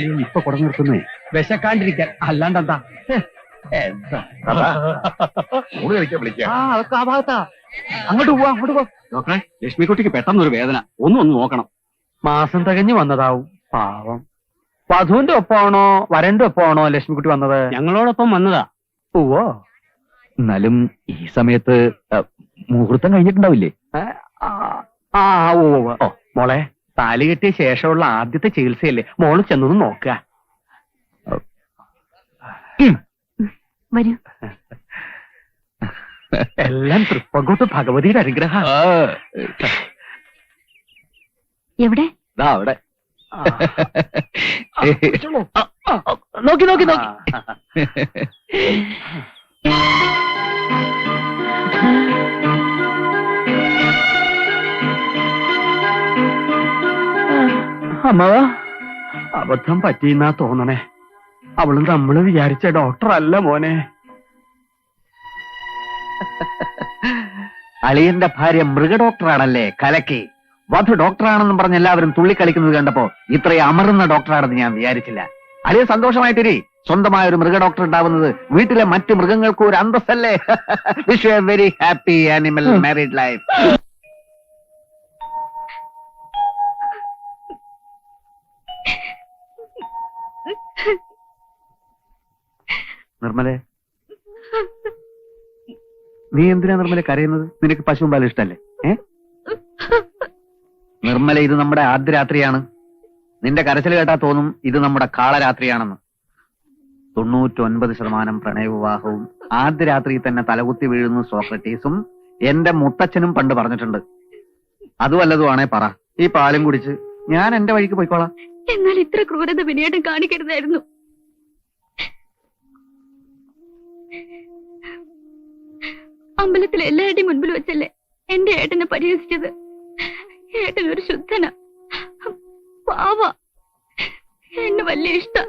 ഇപ്പൊ കുട നിർത്തുന്നേ വിശക്കാണ്ടിരിക്കാൻ. അല്ലാണ്ടെന്താ? എന്താ? ഊണ് കഴിക്കാൻ വിളിക്കാം. ആ അതൊക്കെ ആ ഭാഗത്താ. അങ്ങോട്ട് പോവാ അങ്ങോട്ട് പോ. ഡോക്ടറെ ലക്ഷ്മിക്കുട്ടിക്ക് പെട്ടെന്നൊരു വേദന. ഒന്നും ഒന്ന് നോക്കണം. മാസം തികഞ്ഞു വന്നതാവും. പാവം. വധുവിന്റെ ഒപ്പമാണോ വരന്റെ ഒപ്പമാണോ ലക്ഷ്മിക്കുട്ടി വന്നത്? ഞങ്ങളോടൊപ്പം വന്നതാ. പോവോ എന്നാലും ഈ സമയത്ത് അ, മുഹൂർത്തം കഴിഞ്ഞിട്ടുണ്ടാവില്ലേ? ആ ഓ ഓ മോളെ താലി കെട്ടിയ ശേഷമുള്ള ആദ്യത്തെ ചികിത്സയല്ലേ? മോൾ ചെന്നൊന്ന് നോക്കുക. വരൂ. എല്ലാം തൃപ്പങ്കോട്ട് ഭഗവതിയുടെ അനുഗ്രഹം എവിടെ? ദാ അവിടെ. നോക്കി നോക്കി നോക്കി. അമ്മവ അബദ്ധം പറ്റിയെന്നാ തോന്നണേ. അവൾ നമ്മൾ വിചാരിച്ച ഡോക്ടർ അല്ല മോനെ. അളിയന്റെ ഭാര്യ മൃഗ ഡോക്ടറാണല്ലേ കലക്കി? വധു ഡോക്ടറാണെന്ന് പറഞ്ഞ് എല്ലാവരും തുള്ളിക്കളിക്കുന്നത് കണ്ടപ്പോ ഇത്രയും അമറുന്ന ഡോക്ടറാണെന്ന് ഞാൻ വിചാരിച്ചില്ല. അളിയ സന്തോഷമായിട്ടിരി. സ്വന്തമായ ഒരു മൃഗ ഡോക്ടർ ഉണ്ടാവുന്നത് വീട്ടിലെ മറ്റു മൃഗങ്ങൾക്കും ഒരു അന്തസ്സല്ലേ? Wish a very happy animal married life നിർമ്മലേ? നീ എന്തിനാ നിർമ്മല കരയുന്നത്? നിനക്ക് പശുവും ഇഷ്ടല്ലേ? ഏ? നിർമ്മല ഇത് നമ്മുടെ ആദ്യ രാത്രിയാണ് നിന്റെ കരച്ചിൽ കേട്ടാ തോന്നും ഇത് നമ്മുടെ കാളരാത്രിയാണെന്ന്. തൊണ്ണൂറ്റൊൻപത് ശതമാനം പ്രണയവിവാഹവും ആദ്യ രാത്രി തന്നെ തലകുത്തി വീഴുന്ന സോക്രട്ടീസും എന്റെ മുത്തച്ഛനും പണ്ട് പറഞ്ഞിട്ടുണ്ട്. അത് വല്ലതുമാണേ പറ. ഈ പാലും കുടിച്ച് ഞാൻ എന്റെ വഴിക്ക് പോയിക്കോളാം. എന്നാൽ ഇത്ര ക്രൂരത പിന്നീട് കാണിക്കരുതായിരുന്നു. അമ്പലത്തിൽ എല്ലാവരുടെയും മുൻപിൽ വെച്ചല്ലേ എന്റെ ഏട്ടനെ പരിഹസിച്ചത്? ഏട്ടൻ ഒരു ശുദ്ധന. പാവ. എന്നെ വലിയ ഇഷ്ട.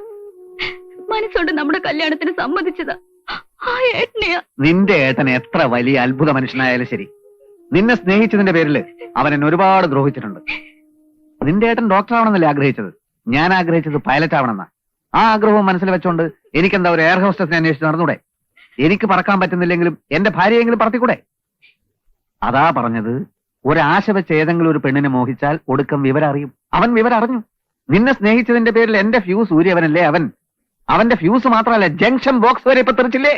മനസ്സോണ്ട് നമ്മുടെ കല്യാണത്തിന് സമ്മതിച്ചതാ. ആ ഏട്ടനെയാ. നിന്റെ ഏട്ടൻ എത്ര വലിയ അത്ഭുത മനുഷ്യനായാലും ശരി. നിന്നെ സ്നേഹിച്ചതിന്റെ പേരിൽ അവൻ എന്നെ ഒരുപാട് ദ്രോഹിച്ചിട്ടുണ്ട്. നിന്റെ ഏട്ടൻ ഡോക്ടർ ആവണമെന്നല്ലേ ആഗ്രഹിച്ചത്? ഞാൻ ആഗ്രഹിച്ചത് പൈലറ്റ് ആവണമെന്നാ ആ ആഗ്രഹവും മനസ്സിൽ വെച്ചോണ്ട് എനിക്കെന്താ ഒരു എയർ ഹോസ്റ്റസിനെ അന്വേഷിച്ച് നടന്നൂടെ? എനിക്ക് പറക്കാൻ പറ്റുന്നില്ലെങ്കിലും എന്റെ ഭാര്യയെങ്കിലും പറത്തിക്കൂടെ? അതാ പറഞ്ഞത്. ഒരാശ വെച്ച് ഏതെങ്കിലും ഒരു പെണ്ണിനെ മോഹിച്ചാൽ ഒടുക്കം വിവരം അറിയും അവൻ വിവരം അറിഞ്ഞു നിന്നെ സ്നേഹിച്ചതിന്റെ പേരിൽ എന്റെ ഫ്യൂസ് ഊരിയവനല്ലേ അവൻ? അവന്റെ ഫ്യൂസ് മാത്രമല്ല ജംഗ്ഷൻ ബോക്സ് വരെ ഇപ്പൊ തെറിച്ചില്ലേ?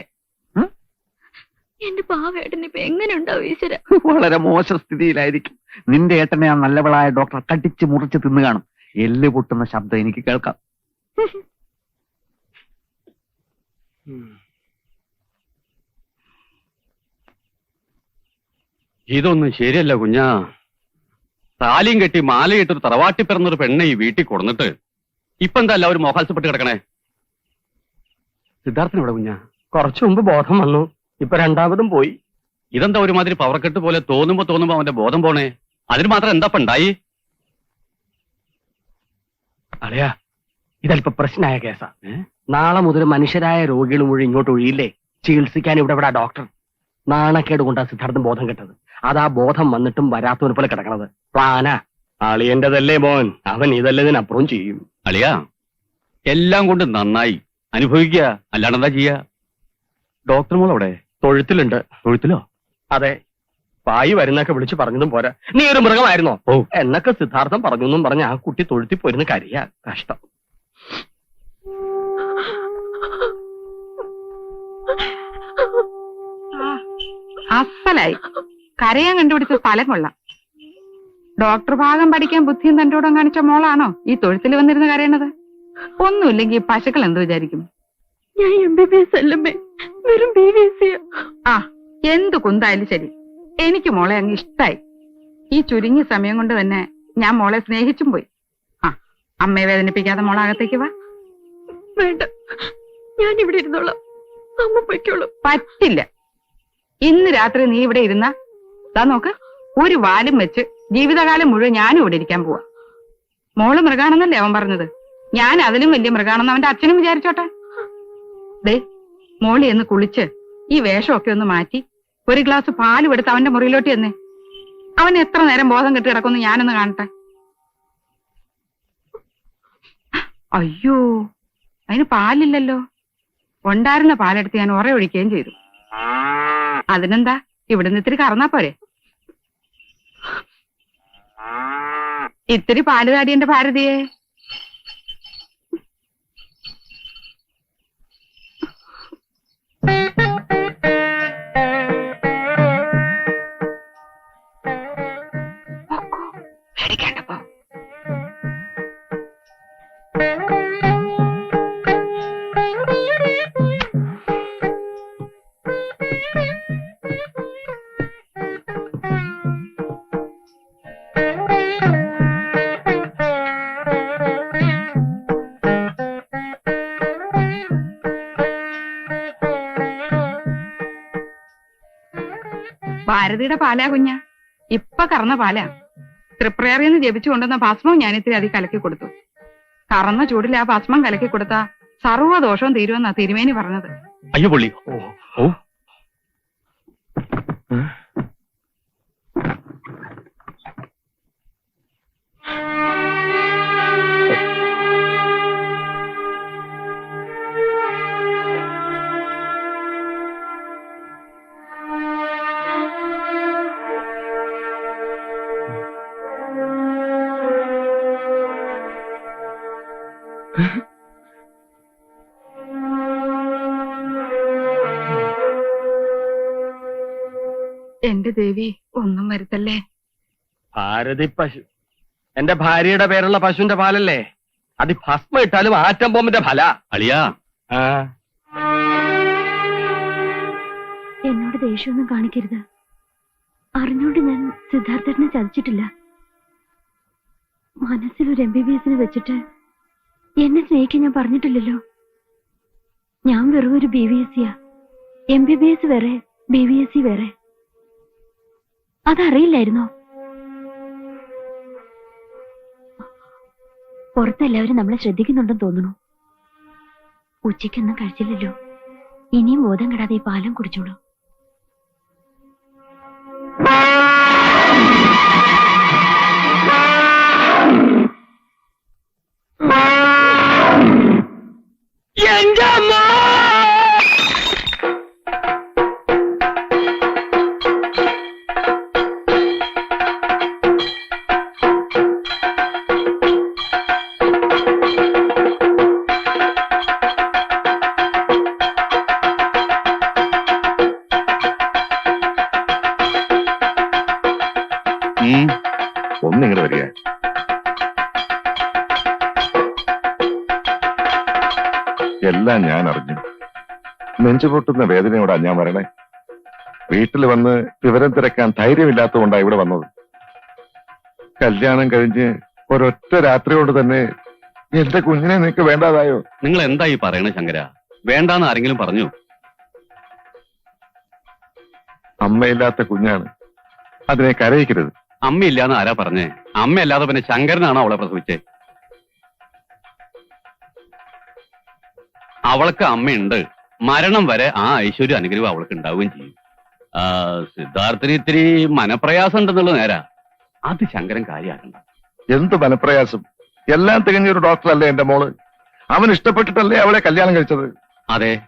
എന്റെ പാവ ഏട്ടൻ ഇപ്പൊ എങ്ങനെ ഉണ്ടാവും ഈശ്വര? വളരെ മോശ സ്ഥിതിയിലായിരിക്കും. നിന്റെ ഏട്ടനെ ആ നല്ലവളായ ഡോക്ടർ കടിച്ച് മുറിച്ച് തിന്നു കാണും. എല്ല് പൊട്ടുന്ന ശബ്ദം എനിക്ക് കേൾക്കാം. ഇതൊന്നും ശരിയല്ല കുഞ്ഞാ. താലിയും കെട്ടി മാലയിട്ടൊരു തറവാട്ടി പിറന്നൊരു പെണ്ണെ ഈ വീട്ടിൽ കൊടുന്നിട്ട് ഇപ്പൊ എന്താ എല്ലാവരും മോഹാത്സപ്പെട്ട് കിടക്കണേ? സിദ്ധാർത്ഥൻ ഇവിടെ കുഞ്ഞാ? കുറച്ചു മുമ്പ് ബോധം വന്നു. ഇപ്പൊ രണ്ടാമതും പോയി. ഇതെന്താ ഒരുമാതിരി പവർക്കെട്ട് പോലെ തോന്നുമ്പോ തോന്നുമ്പോ അവന്റെ ബോധം പോണേ? അതിന് മാത്രം എന്താ ഉണ്ടായി? അളിയാ ഇതല്പ പ്രശ്നമായ കേസാ. നാളെ മുതൽ മനുഷ്യരായ രോഗികൾ മുഴുവൻ ഇങ്ങോട്ട് ഒഴിയില്ലേ? ചികിത്സിക്കാൻ ഇവിടെ ഇവിടെ ഡോക്ടർ. നാണക്കേട് കൊണ്ടാ സിദ്ധാർത്ഥൻ ബോധം കെട്ടത്. അതാ ബോധം വന്നിട്ടും വരാത്തവനെ പോലെ കിടക്കണത്. പ്ലാനാ. അളിയന്റെതല്ലേ മോൻ? അവൻ ഇതല്ലതിനപ്പുറം ചെയ്യും. അളിയാ എല്ലാം കൊണ്ട് നന്നായി. അനുഭവിക്കുക അല്ലാണ്ട് എന്താ ചെയ്യാ? ഡോക്ടർ മോൾ അവിടെ തൊഴുത്തിലുണ്ട്. തൊഴുത്തിലോ? അതെ. പായി വരുന്നൊക്കെ വിളിച്ചു പറഞ്ഞതും പോരാ. നീ ഒരു മൃഗമായിരുന്നോ? എന്നൊക്കെ സിദ്ധാർത്ഥം പറഞ്ഞു എന്നും പറഞ്ഞ ആ കുട്ടി തൊഴുത്തി പോരുന്ന കരിയ. കഷ്ടം. അസലായി. കരയാൻ കണ്ടുപിടിച്ച സ്ഥലം കൊള്ളാം. ഡോക്ടർ ഭാഗം പഠിക്കാൻ ബുദ്ധിയും തന്റോടും കാണിച്ച മോളാണോ ഈ തൊഴുത്തിൽ വന്നിരുന്ന് കരയണത്? ഒന്നുമില്ലെങ്കിൽ പശുക്കൾ എന്ത് വിചാരിക്കും? ഞാൻ എം ബി ബി എസ് അല്ലമ്മേ വെറും ബി ബി എസ് ആ എന്ത് കുന്തായാലും ശരി. എനിക്ക് മോളെ അങ്ങ് ഇഷ്ടായി. ഈ ചുരുങ്ങിയ സമയം കൊണ്ട് തന്നെ ഞാൻ മോളെ സ്നേഹിച്ചും പോയി. ആ അമ്മയെ വേദനിപ്പിക്കാതെ മോളകത്തേക്ക് വാ. വേണ്ട. ഞാൻ ഇവിടെ ഇരുന്നോളാം. അമ്മ പൊയ്ക്കോളും. പറ്റില്ല. ഇന്ന് രാത്രി നീ ഇവിടെ ഇരുന്ന? താ നോക്ക് ഒരു വാലും വെച്ച് ജീവിതകാലം മുഴുവൻ ഞാനും ഇവിടെ ഇരിക്കാൻ പോവാ. മോൾ മൃഗാണെന്നല്ലേ അവൻ പറഞ്ഞത്? ഞാൻ അതിലും വലിയ മൃഗാണെന്ന് അവന്റെ അച്ഛനും വിചാരിച്ചോട്ടെ? ദേ മോളി എന്ന് കുളിച്ച് ഈ വേഷമൊക്കെ ഒന്ന് മാറ്റി ഒരു ഗ്ലാസ് പാലും എടുത്ത് അവന്റെ മുറിയിലോട്ട് ചെന്നേ. അവൻ എത്ര നേരം ബോധം കെട്ടി കിടക്കുന്നു ഞാനൊന്ന് കാണട്ടെ. അയ്യോ അതിന് പാലില്ലല്ലോ. ഉണ്ടായിരുന്ന പാലെടുത്ത് ഞാൻ ഉറ ഒഴിക്കുകയും ചെയ്തു. അതിനെന്താ? ഇവിടുന്ന് ഇത്തിരി കറന്നാ പോരെ. ഇത്തിരി പാൽ താടി എന്റെ ഭാരതിയെ. പേടിക്കേണ്ടപ്പോ ഭാരതിയുടെ പാലാ കുഞ്ഞ. ഇപ്പൊ കറന്ന പാലാ. തൃപ്രയറിന്ന് ജപിച്ചു കൊണ്ടുവന്ന ഭസ്മം ഞാൻ ഇത്തിരി അതി കലക്കി കൊടുത്തു. കറന്ന ചൂടിൽ ആ ഭസ്മം കലക്കി കൊടുത്ത സർവ ദോഷവും തീരുമെന്നാ തിരുമേനി പറഞ്ഞത്. അയ്യോ പുള്ളി. ഓ. എന്റെ ദേവി ഒന്നും വരുത്തല്ലേ? ഭാരതി പശു എന്റെ ഭാര്യയുടെ പേരുള്ള പശുവിന്റെ പാലല്ലേ? അത് ഭസ്മ ഇട്ടാലും ആറ്റം ബോംബിന്റെ ഫല. അളിയാ. എന്നോട് ദേഷ്യമൊന്നും കാണിക്കരുത്. അറിഞ്ഞോണ്ട് ഞാൻ സിദ്ധാർത്ഥനെ ചതിച്ചിട്ടില്ല. മനസ്സിൽ ഒരു എം ബി ബി എസിന് വെച്ചിട്ട് എന്നെ സ്നേഹിക്കാൻ ഞാൻ പറഞ്ഞിട്ടില്ലല്ലോ. ഞാൻ വെറും ഒരു ബി ബി എസ് സിയാ എം ബി ബി എസ് വേറെ ബി ബി എസ് സി വേറെ. അതറിയില്ലായിരുന്നോ? പുറത്തെല്ലാവരും നമ്മളെ ശ്രദ്ധിക്കുന്നുണ്ടെന്ന് തോന്നുന്നു. ഉച്ചയ്ക്കൊന്നും കഴിച്ചില്ലല്ലോ. ഇനിയും ബോധം കെടാതെ ഈ പാലം കുടിച്ചോളൂ. എന്റെ അമ്മ! നെഞ്ചു പൊട്ടുന്ന വേദനയോടാ ഞാൻ വരണേ. വീട്ടിൽ വന്ന് വിവരം തിരക്കാൻ ധൈര്യമില്ലാത്തതുകൊണ്ടാ ഇവിടെ വന്നത്. കല്യാണം കഴിഞ്ഞ് ഒരൊറ്റ രാത്രി കൊണ്ട് തന്നെ എന്റെ കുഞ്ഞിനെ നിനക്ക് വേണ്ടാതായോ? നിങ്ങൾ എന്താ ഈ പറയണേ ശങ്കര? വേണ്ടാന്ന് ആരെങ്കിലും പറഞ്ഞു? അമ്മയില്ലാത്ത കുഞ്ഞാണ്. അതിനെ കരയിക്കരുത്. അമ്മയില്ലാന്ന് ആരാ പറഞ്ഞേ? അമ്മയല്ലാതെ പിന്നെ ശങ്കരനാണോ അവളെ പ്രസവിച്ചേ? അവൾക്ക് അമ്മയുണ്ട്. മരണം വരെ ആ ഐശ്വര്യ അനുഗ്രഹം അവൾക്ക് ഉണ്ടാവുകയും ചെയ്യും. സിദ്ധാർത്ഥന് ഇത്തിരി മനപ്രയാസം ഉണ്ടെന്നുള്ള നേരാ. അത് ശങ്കരൻ കാര്യമാക്കണ്ട. എന്ത് മനപ്രയാസം? എല്ലാം തികഞ്ഞ ഒരു ഡോക്ടറല്ലേ എന്റെ മോൾ? അവൻ ഇഷ്ടപ്പെട്ടിട്ടല്ലേ അവളെ കല്യാണം കഴിച്ചത്? അതെ.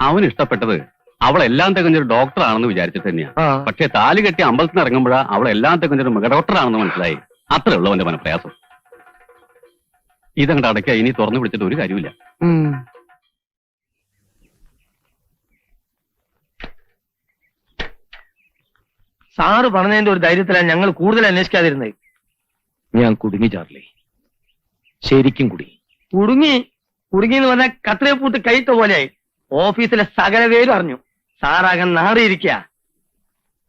അവൻ ഇഷ്ടപ്പെട്ടത് അവളെല്ലാം തികഞ്ഞൊരു ഡോക്ടറാണെന്ന് വിചാരിച്ചിട്ട് തന്നെയാ. ആ. പക്ഷെ താലി കെട്ടി അമ്പലത്തിൽ ഇറങ്ങുമ്പോഴാ അവളെല്ലാം തികഞ്ഞൊരു മൃഗ ഡോക്ടറാണെന്ന് മനസ്സിലായി. അത്രേ ഉള്ളൂ അവന്റെ മനപ്രയാസം. ഇതങ്ങോട്ട് ഇനി തുറന്നു പിടിച്ചിട്ട് ഒരു കാര്യമില്ല സാറ് പറഞ്ഞതിന്റെ ഒരു ധൈര്യത്തിലാണ് ഞങ്ങൾ കൂടുതൽ അന്വേഷിക്കാതിരുന്നത്. ഞാൻ കുടുങ്ങി ചാർലി. ശരിക്കും കുടുങ്ങി. കുടുങ്ങി? കുടുങ്ങി എന്ന് പറഞ്ഞാൽ കത്രയെ പൂട്ട് കൈത്ത പോലെയായി. ഓഫീസിലെ സകല പേരും അറിഞ്ഞു. സാറാകൻ നാറിയിരിക്കുക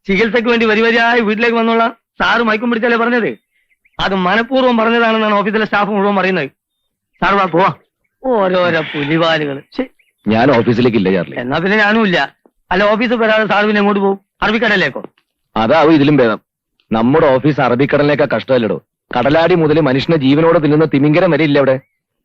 ചികിത്സക്ക് വേണ്ടി വരിവരിയായി വീട്ടിലേക്ക് വന്നുള്ള സാറ് മയക്കും പിടിച്ചല്ലേ പറഞ്ഞത്? അത് മനഃപൂർവം പറഞ്ഞതാണെന്നാണ് ഓഫീസിലെ സ്റ്റാഫ് മുഴുവൻ പറയുന്നത്. സാർ വാ പോവാ. ഓരോരോ പുലിവാലുകൾ ഞാൻ ഓഫീസിലേക്ക് ഇല്ല ചാർലി. എന്നാ പിന്നെ ഞാനും ഇല്ല അല്ല ഓഫീസിൽ വരാതെ സാർ പിന്നെ എങ്ങോട്ട് പോകും? അറബിക്കടലേക്കോ അതാവും ഇതിലും ഭേദം. നമ്മുടെ ഓഫീസ് അറബിക്കടലിലേക്കാ കഷ്ടമല്ലടോ? കടലാടി മുതൽ മനുഷ്യനെ ജീവനോടെ തിന്നുന്ന തിമിങ്കരം വരെ ഇല്ല അവിടെ?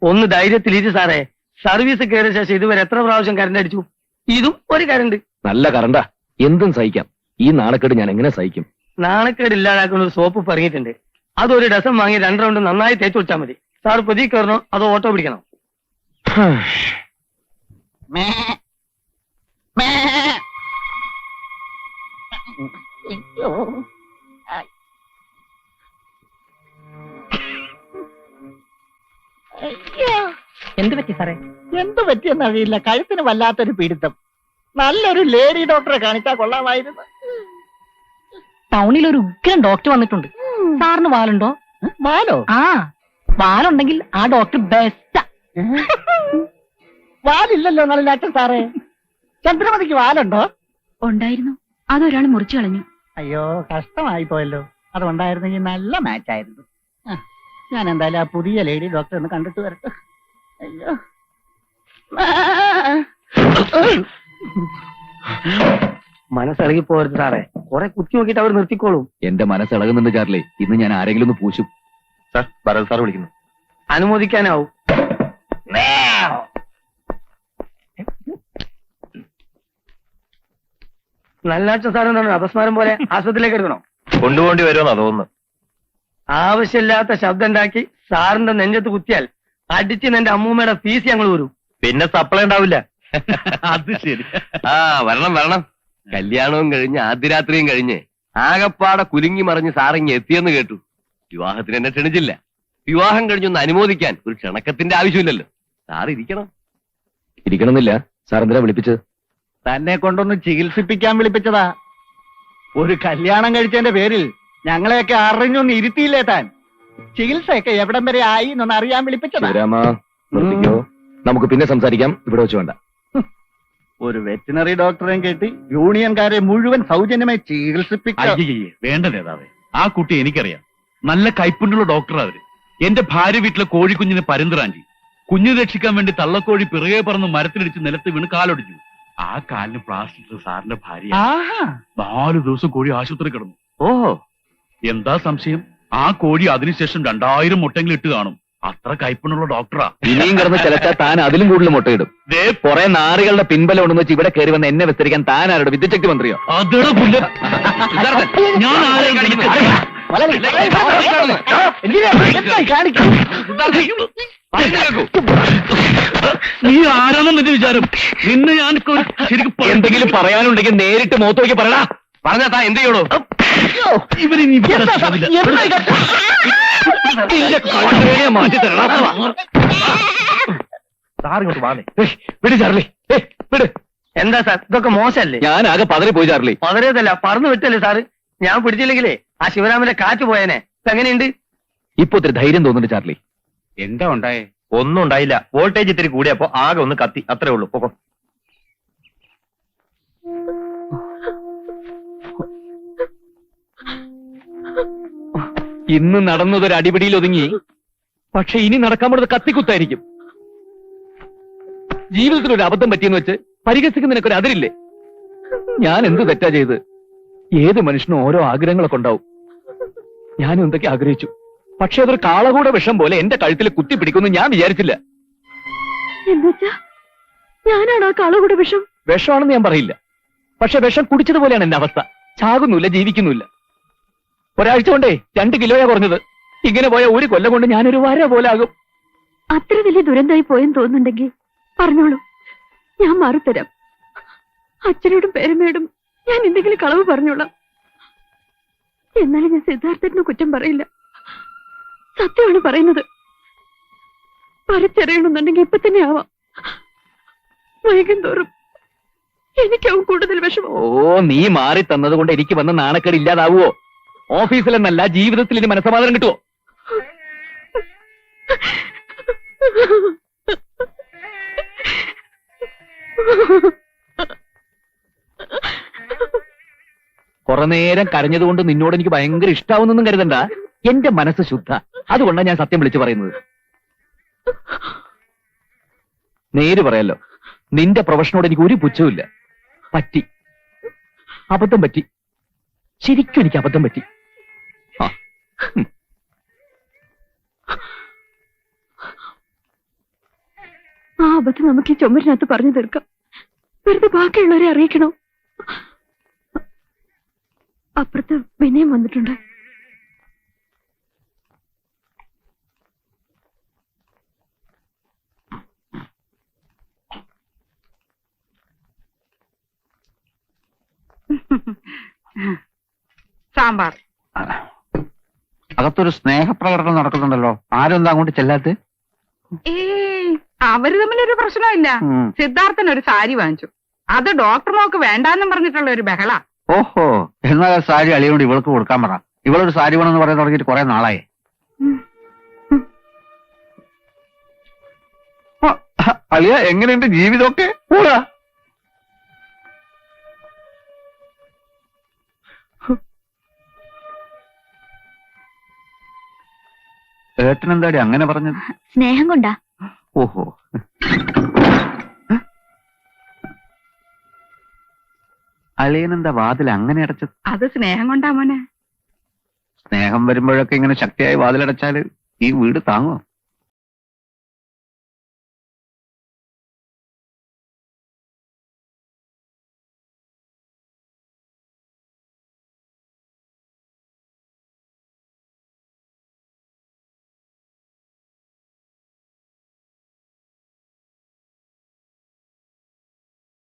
ഒന്ന് ധൈര്യത്തിലിരി സാറേ. സർവീസ് കയറിയ ശേഷം ഇതുവരെ എത്ര പ്രാവശ്യം കരണ്ട് അടിച്ചു? ഇതും ഒരു കരണ്ട്. നല്ല കറണ്ടാ എന്തും സഹിക്കാം. ഈ നാണക്കേട് ഞാൻ എങ്ങനെ സഹിക്കും? നാണക്കേട് ഇല്ലാതാക്കുന്ന ഒരു സോപ്പ് പറഞ്ഞിട്ടുണ്ട് അത് ഒരു ഡസം വാങ്ങി രണ്ട് റൗണ്ട് നന്നായി തേച്ചു വെച്ചാൽ മതി. സാർ പുതിയ കയറണോ? അതോ ഓട്ടോ പിടിക്കണോ? എന്ത് പറ്റി സാറേ? എന്ത് പറ്റിയെന്ന് അറിയില്ല കഴുത്തിന് വല്ലാത്തൊരു പിടുത്തം. നല്ലൊരു ലേഡി ഡോക്ടറെ കാണിച്ചാൽ കൊള്ളാമായിരുന്നു. ടൗണിൽ ഒരു ഉഗ്രൻ ഡോക്ടർ വന്നിട്ടുണ്ട്. സാറിന് വാലുണ്ടോ? വാലോ? ആ വാലുണ്ടെങ്കിൽ ആ ഡോക്ടർ ബെസ്റ്റാ വാലില്ലല്ലോ നല്ല സാറേ. ചന്ദ്രമതിക്ക് വാലുണ്ടോ? ഉണ്ടായിരുന്നു. അതൊരാൾ മുറിച്ചു കളഞ്ഞു. അയ്യോ കഷ്ടമായി പോയല്ലോ. അതുകൊണ്ടായിരുന്നെങ്കിൽ നല്ല മാച്ച് ആയിരുന്നു. ഞാൻ എന്തായാലും ആ പുതിയ ലേഡി ഡോക്ടറെ ഒന്ന് കണ്ടിട്ട് വരട്ടെ. അയ്യോ. മനസ്സിളകി പോരുത് സാറേ. കുറെ കുത്തി നോക്കിയിട്ട് അവർ നിർത്തിക്കോളും. എന്റെ മനസ്സിളകുന്നുണ്ട് ചാർലി. ഇന്ന് ഞാൻ ആരെങ്കിലും ഒന്ന് പൂശും. സാർ ഭരത് സാർ വിളിക്കുന്നു. അനുമോദിക്കാനാവും. നല്ലാച്ച സാധനം എന്താണ്? അപസ്മാരം പോലെ ആശുപത്രിയിലേക്ക് എടുക്കണോ കൊണ്ടുപോണ്ടി വരുമെന്നാ തോന്നുന്നു. ആവശ്യമില്ലാത്ത ശബ്ദം ഉണ്ടാക്കി സാറിന്റെ നെഞ്ചത്ത് കുത്തിയാൽ അടിച്ച് എന്റെ അമ്മൂമ്മയുടെ ഫീസ് ഞങ്ങൾ വരും. പിന്നെ സപ്ലൈ ഉണ്ടാവില്ല. അത് ശരി. ആ വരണം വരണം. കല്യാണവും കഴിഞ്ഞ് ആദ്യരാത്രിയും കഴിഞ്ഞ് ആകപ്പാടെ കുലുങ്ങി മറിഞ്ഞ് സാറിങ് എത്തിയെന്ന് കേട്ടു. വിവാഹത്തിന് എന്നെ ക്ഷണിച്ചില്ല. വിവാഹം കഴിഞ്ഞൊന്ന് അനുമോദിക്കാൻ ഒരു ക്ഷണക്കത്തിന്റെ ആവശ്യമില്ലല്ലോ. സാർ ഇരിക്കണം. ഇരിക്കണമെന്നില്ല. സാർ എന്തിനാ വിളിപ്പിച്ചത്? തന്നെ കൊണ്ടൊന്ന് ചികിത്സിപ്പിക്കാൻ വിളിപ്പിച്ചതാ. ഒരു കല്യാണം കഴിച്ചതിന്റെ പേരിൽ ഞങ്ങളെയൊക്കെ അറിഞ്ഞൊന്ന് ഇരുത്തിയില്ലേ താൻ? ചികിത്സയൊക്കെ എവിടം വരെ ആയി എന്നൊന്ന് അറിയാൻ വിളിപ്പിച്ചതാ. ശിവരാമ നിർത്തിക്കോ? നമുക്ക് പിന്നെ സംസാരിക്കാം. ഇവിടെ വെച്ച് വേണ്ട. ഒരു വെറ്റിനറി ഡോക്ടറെയും കേട്ടി യൂണിയൻകാരെ മുഴുവൻ സൗജന്യമായി ചികിത്സിപ്പിക്കാം അയ്യയ്യേ വേണ്ട നേതാവേ. ആ കുട്ടി എനിക്കറിയാം. നല്ല കൈപ്പുണ്ടുള്ള ഡോക്ടറാ അവർ. എന്റെ ഭാര്യ വീട്ടിലെ കോഴിക്കുഞ്ഞിന് പരുന്തിറാഞ്ചി. കുഞ്ഞു രക്ഷിക്കാൻ വേണ്ടി തള്ളക്കോഴി പിറകെ പറന്ന് മരത്തിലിടിച്ച് നിലത്ത് വീണ് കാലൊടിഞ്ഞു. ആ കാലിന് പ്ലാസ്റ്റർ സാറിന്റെ ഭാര്യ നാലു ദിവസം കോഴി ആശുപത്രി കിടന്നു. ഓഹോ. എന്താ സംശയം? ആ കോഴി അതിനുശേഷം രണ്ടായിരം മുട്ടെങ്കിലും ഇട്ട് കാണും. അത്ര കൈപ്പണുള്ള ഡോക്ടറാ. ഇനിയും കിടന്ന് ചിലച്ചാൽ താൻ അതിലും കൂടുതൽ മുട്ടയിടും. കുറെ നാറുകളുടെ പിൻബലം ഉണ്ടെന്ന് വെച്ച് ഇവിടെ കയറി വന്ന് എന്നെ വിസ്തരിക്കാൻ താൻ ആരോട് വിദ്യുശക്തി മന്ത്രിയോ? അതട പുല്ല. ഞാൻ നീ ആരാണെന്ന് എന്റെ വിചാരം? നിന്നെ ഞാൻ ശരിക്കും എന്തെങ്കിലും പറയാനുണ്ടെങ്കിൽ നേരിട്ട് മുഖത്ത് നോക്കി പറയടാ. പറഞ്ഞാ താ എന്ത് ചെയ്യണോ? ഇവർ മാറ്റി തരണം. സാറിങ്ങോട്ട് വാങ്ങേ വിട് ചാർലി. വിട്. എന്താ സാർ? ഇതൊക്കെ മോശമല്ലേ? ഞാൻ ആകെ പതറി പോയി ചാർലി. പതറിയതല്ല പറന്നു വിട്ടല്ലേ സാറ്? ഞാൻ പിടിച്ചില്ലെങ്കിലേ ആ ശിവരാമന്റെ കാറ്റ് പോയേനെ. എങ്ങനെയുണ്ട്? ഇപ്പൊ ഒത്തിരി ധൈര്യം തോന്നുന്നുണ്ട് ചാർലി. എന്താ ഉണ്ടായേ? ഒന്നും ഉണ്ടായില്ല. വോൾട്ടേജ് ഇത്തിരി കൂടിയപ്പോ ആകെ ഒന്ന് കത്തി. അത്രേ ഉള്ളൂ. പൊക്കോ. ഇന്ന് നടന്നതൊരു അടിപിടിയിൽ ഒതുങ്ങി. പക്ഷെ ഇനി നടക്കാൻ പോണത് കത്തിക്കുത്തായിരിക്കും. ജീവിതത്തിൽ ഒരു അബദ്ധം പറ്റിയെന്ന് വെച്ച് പരിഹസിക്കുന്നതിനൊക്കെ ഒരു അതിരില്ലേ? ഞാൻ എന്ത് തെറ്റാ ചെയ്ത്? ഏത് മനുഷ്യനും ഓരോ ആഗ്രഹങ്ങളൊക്കെ ഉണ്ടാവും ഞാനും എന്തൊക്കെ ആഗ്രഹിച്ചു. പക്ഷെ അതൊരു കാളകൂട വിഷം പോലെ എന്റെ കഴുത്തിൽ കുത്തി പിടിക്കുന്നു ഞാൻ വിചാരിച്ചില്ല. എന്നുവെച്ചാ ഞാനാണ് ആ കാളുകൂടെ വിഷം? വിഷമാണെന്ന് ഞാൻ പറയില്ല. പക്ഷെ വിഷം കുടിച്ചതുപോലെയാണ് എന്റെ അവസ്ഥ. ചാകുന്നില്ല ജീവിക്കുന്നില്ല ഒരാഴ്ച കൊണ്ടേ രണ്ട് കിലോയാ കുറഞ്ഞത്. ഇങ്ങനെ പോയ ഒരു കൊല്ലം കൊണ്ട് ഞാനൊരു വര പോലെ ആകും. അത്ര വലിയ ദുരന്തമായി പോയെന്ന് തോന്നുന്നുണ്ടെങ്കിൽ പറഞ്ഞോളൂ. ഞാൻ മാറിത്തരാം. അച്ഛനോടും പേരമ്മയോടും ഞാൻ എന്തെങ്കിലും കളവ് പറഞ്ഞോളാം. എന്നാലും ഞാൻ സിദ്ധാർത്ഥത്തിന് കുറ്റം പറയില്ല. സത്യമാണ് പറയുന്നത്. പറിച്ചെറിയണമെന്നുണ്ടെങ്കിൽ ഇപ്പൊ തന്നെ ആവാം. വൈകും തോറും എനിക്കാവും കൂടുതൽ വിഷമം. ഓ നീ മാറി തന്നത് കൊണ്ട് എനിക്ക് വന്ന നാണക്കേട് ഇല്ലാതാവുമോ ഓഫീസിലെന്നല്ല ജീവിതത്തിൽ ഇനി മനസ്സമാധാനം കിട്ടുമോ കുറെ നേരം കരഞ്ഞതുകൊണ്ട് നിന്നോട് എനിക്ക് ഭയങ്കര ഇഷ്ടാവുന്നൊന്നും കരുതണ്ട. എന്റെ മനസ്സ് ശുദ്ധ. അതുകൊണ്ടാണ് ഞാൻ സത്യം വിളിച്ചു പറയുന്നത്. നേര് പറയാലോ നിന്റെ പ്രൊഫഷനോട് എനിക്ക് ഒരു പുച്ഛവുമില്ല പറ്റി. അബദ്ധം പറ്റി. ശരിക്കും എനിക്ക് അബദ്ധം പറ്റി. ആ. അബദ്ധം നമുക്ക് ഈ ചുമരിനകത്ത് പറഞ്ഞു തീർക്കാം. വെറുതെ ബാക്കിയുള്ളവരെ അറിയിക്കണോ? അപ്പുറത്ത് വിനയം വന്നിട്ടുണ്ട്. സാമ്പാർ. അകത്തൊരു സ്നേഹപ്രകടനം നടക്കുന്നുണ്ടല്ലോ. ആരും അങ്ങോട്ട് ചെല്ലാത്ത? ഏ അവർ തമ്മിലൊരു പ്രശ്നമില്ല. സിദ്ധാർത്ഥൻ ഒരു സാരി വാങ്ങിച്ചു. അത് ഡോക്ടർ മോക്ക് വേണ്ടാന്നും പറഞ്ഞിട്ടുള്ള ഒരു ബഹള. ഓഹോ. എന്നാൽ ആ സാരി അളിയോണ്ട് ഇവൾക്ക് കൊടുക്കാൻ പറ. ഇവളൊരു സാരി വേണമെന്ന് പറയാൻ തുടങ്ങിയിട്ട് കുറെ നാളായി. അളിയ എങ്ങനെയുണ്ട് ജീവിതമൊക്കെ. ഏട്ടനെന്താടി അങ്ങനെ പറഞ്ഞത്? സ്നേഹം കൊണ്ടാ. ഓഹോ. അളിയനെന്താ വാതിൽ അങ്ങനെ അടച്ചത്? അത് സ്നേഹം കൊണ്ടാ മോനെ. സ്നേഹം വരുമ്പോഴൊക്കെ ഇങ്ങനെ ശക്തിയായി വാതിലടച്ചാൽ ഈ വീട് താങ്ങോ